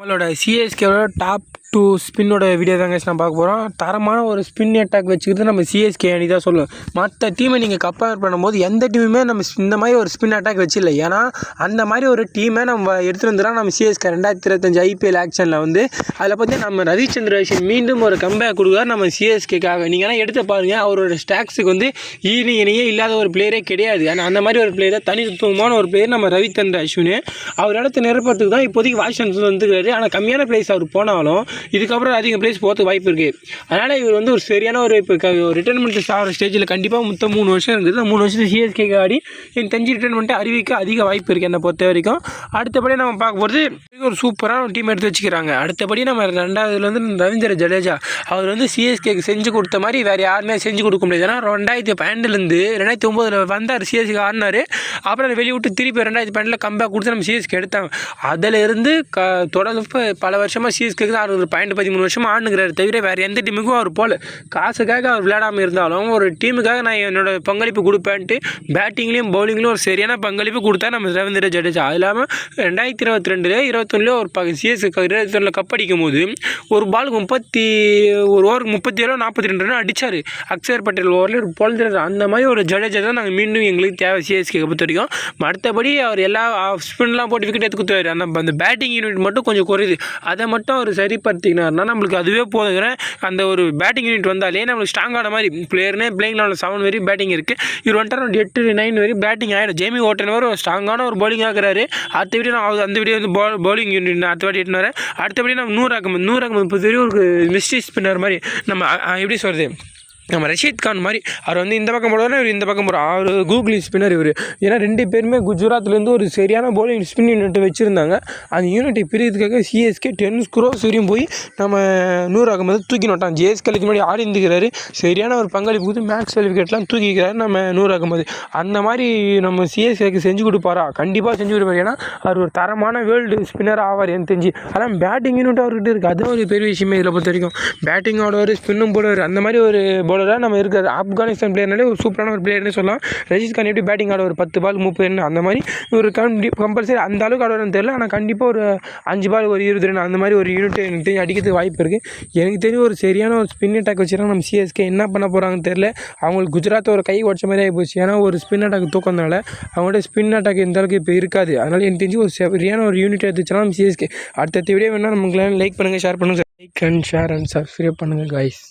நம்மளோட சிஎஸ்கேவோட top two ஸ்பின்னோட வீடியோ தாங்க நான் பார்க்க போகிறோம் தரமான ஒரு ஸ்பின் அட்டாக் வச்சுக்கிறது நம்ம சிஎஸ்கே அணி தான் சொல்லுவோம் மற்ற டீமை நீங்கள் கம்பேர் பண்ணும்போது எந்த டீமுமே நம்ம இந்த மாதிரி ஒரு ஸ்பின் அட்டாக் வச்சில்லை. ஏன்னா அந்த மாதிரி ஒரு டீமை நம்ம எடுத்துகிட்டு வந்துடலாம் நம்ம சிஎஸ்கே ரெண்டாயிரத்தி இருபத்தஞ்சு ஐபிஎல் ஆக்ஷனில் வந்து அதில் பார்த்து நம்ம ரவிச்சந்திர அஸ்வின் மீண்டும் ஒரு கம்பேக் கொடுக்குறார் நம்ம சிஎஸ்கேக்காக நீங்கள் எடுத்து பாருங்கள் அவரோட ஸ்டாக்ஸுக்கு வந்து ஈனி இணையே இல்லாத ஒரு பிளேயரே கிடையாது. ஆனால் அந்த மாதிரி ஒரு பிளேயர் தனித்துவமான ஒரு பிளேயர் நம்ம ரவிச்சந்திர அஸ்வின். அவர் இடத்த நிரப்புறதுக்கு தான் இப்போதைக்கு வாஷிங்டன் வந்துருக்காரு. ஆனால் கம்மியான பிளேஸ் அவர் போனாலும் இதுக்கப்புறம் அதிக பிளேஸ் போகிறதுக்கு வாய்ப்பு இருக்குது அதனால் இவர் வந்து ஒரு சரியான ஒரு இப்போ ரிட்டைர்மெண்ட் ஆகிற ஸ்டேஜில் கண்டிப்பாக மொத்தம் மூணு வருஷம் இருக்குது. மூணு வருஷத்துக்கு சிஎஸ்கேக்கு ஆடி எனக்கு தெரிஞ்சு ரிட்டைர்மெண்ட்டை அறிவிக்க அதிக வாய்ப்பு இருக்குது என்னை பொறுத்த வரைக்கும். அடுத்தபடி நம்ம பார்க்க போகிறது ஒரு சூப்பரான ஒரு டீம் எடுத்து வச்சுக்கிறாங்க. அடுத்தபடி நம்ம ரெண்டாவதுல வந்து ரவீந்திர ஜடேஜா. அவர் வந்து சிஎஸ்கேக்கு செஞ்சு கொடுத்த மாதிரி வேறு யாருமே செஞ்சு கொடுக்க முடியாது. ஏன்னா ரெண்டாயிரத்தி பன்னெண்டுலேருந்து ரெண்டாயிரத்தி ஒம்போதில் வந்தார் சிஎஸ்கே ஆடினார். அப்புறம் வெளியே விட்டு திருப்பி ரெண்டாயிரத்தி பன்னெண்டில் கம்பேக் கொடுத்து நம்ம சிஎஸ்கே எடுத்தாங்க. அதில் இருந்து க தொடர்ந்து பல வருஷமாக சிஎஸ்கேக்கு தான் ஆடுறது. பன்னெண்டு பதிமூணு வருஷமாக ஆடுங்கிறாரு தவிர வேறு எந்த டீமுக்கும் அவர் போல். காசுக்காக அவர் விளையாடாமல் இருந்தாலும் ஒரு டீமுக்காக நான் என்னோட பங்களிப்பு கொடுப்பேன்ட்டு பேட்டிங்லேயும் பவுலிங்லேயும் ஒரு சரியான பங்களிப்பு கொடுத்தா நம்ம ரவீந்திர ஜடேஜா. அது இல்லாமல் ரெண்டாயிரத்தி இருபத்தி ரெண்டுல இருபத்தொன்னுலேயே ஒரு ப சிஎஸ் இருபத்தி ஒன்றில் கப் அடிக்கும் போது ஒரு பாலுக்கு முப்பத்தி ஒரு ஓவருக்கு முப்பத்தி ஏழோ நாற்பத்தி ரெண்டு ரன் அடித்தார் அக்ஷர் பட்டேல் ஓவரில் ஒரு பொழுது அந்த மாதிரி ஒரு ஜடேஜா தான் நாங்கள் மீண்டும் எங்களுக்கு தேவை சிஎஸ்கே பொறுத்த வரைக்கும். மற்றபடி அவர் எல்லா ஸ்பின்லாம் போட்டு விக்கெட் எடுத்து குத்துவார். அந்த அந்த பேட்டிங் யூனிட் மட்டும் கொஞ்சம் குறையுது. அதை மட்டும் அவர் சரிப்படுத்தினார்னா நம்மளுக்கு அதுவே போதுங்கிற அந்த ஒரு பேட்டிங் யூனிட் வந்தாலே நம்மளுக்கு ஸ்ட்ராங்கான மாதிரி பிளேயர்னே பிளேயிங் லெவலில் செவன் வரையும் பேட்டிங் இருக்குது இவர் வந்துட்டு ஒரு எட்டு நைன் வரையும் பேட்டிங் ஆகிடும் ஜேமி ஓட்டன் ஒரு ஸ்ட்ராங்கான ஒரு bowling ஆகுறாரு அடுத்த வீடியோ நான் அந்த வீடியோ வந்து பால் பவுலிங் யூனிட் அடுத்த வாட்டி எட்டுனாரு அடுத்தபடி நம்ம நூறு அகமது நூறு அகமது முப்பது ஒரு மிஸ்ட்ரி ஸ்பின்னர் மாதிரி நம்ம எப்படி சொல்கிறது நம்ம ரஷீத் கான் மாதிரி அவர் வந்து இந்த பக்கம் போடுவார் இவர் இந்த பக்கம் போடுவார். அவர் கூகுளி ஸ்பின்னர் இவர். ஏன்னா ரெண்டு பேருமே குஜராத்லேருந்து ஒரு சரியான போலிங் ஸ்பின் யூனிட் வச்சுருந்தாங்க. அந்த யூனிட்டை பிரியதுக்காக சிஎஸ்கே டென் ஸ்க்ரோஸ் வரையும் போய் நம்ம நூறு அகமது தூக்கி நோட்டான் ஜேஎஸ்கேலுக்கு முன்னாடி ஆடி இருந்துக்கிறாரு. சரியான ஒரு பங்களிப்பு கொடுத்து மேக்ஸ் சர்டிஃபிகேட்லாம் தூக்கிக்கிறாரு நம்ம நூறு அகமது அந்த மாதிரி நம்ம சிஎஸ்கேக்கு செஞ்சு கொடுப்பாரா? கண்டிப்பாக செஞ்சு கொடுப்பாரு. ஏன்னா அவர் ஒரு தரமான வேர்ல்டு ஸ்பின்னர் ஆவார் எனக்கு தெரிஞ்சு. அதான் பேட்டிங் யூனிட் அவர்கிட்ட இருக்குது அதுவும் ஒரு பெரிய விஷயமே இதில் பொறுத்த வரைக்கும். பேட்டிங் ஆடுவார் ஸ்பின்னும் போடுவார். அந்த மாதிரி ஒரு பவுலராக நம்ம இருக்கிற ஆப்கானிஸ்தான் பிளேயர்னாலே ஒரு சூப்பரான ஒரு பிளேயர்னு சொல்லலாம். ரஜித் கான் எப்படி பேட்டிங் ஆடுவார்? பத்து பால் முப்பது ரன் அந்த மாதிரி ஒரு கண்டி கம்பல்சரி அந்த அளவுக்கு ஆடுவார்னு தெரியல. ஆனால் கண்டிப்பாக ஒரு அஞ்சு பால் ஒரு இருபது ரன் அந்த மாதிரி ஒரு யூனிட் எனக்கு தெரிஞ்சு அடிக்கிறதுக்கு வாய்ப்பு இருக்குது எனக்கு தெரிஞ்சு ஒரு சரியான ஒரு ஸ்பின் அட்டாக் வச்சுருக்காங்க நம்ம சிஎஸ்கே என்ன பண்ண போகிறாங்கன்னு தெரியல. அவங்களுக்கு குஜராத் ஒரு கை உடச்ச மாதிரி ஆகி போச்சு. ஏன்னா ஒரு ஸ்பின் அட்டாக் தூக்கறதுனால அவங்கள்ட்ட ஸ்பின் அட்டாக் இந்த அளவுக்கு இப்போ இருக்காது. அதனால் எனக்கு தெரிஞ்சு ஒரு சரியான ஒரு யூனிட் எடுத்துச்சுன்னா நம்ம சிஎஸ்கே அடுத்த வீடியோ வேணால் நமக்கு லைக் பண்ணுங்கள் ஷேர் பண்ணுங்கள் like and share and subscribe பண்ணுங்கள் காய்ஸ்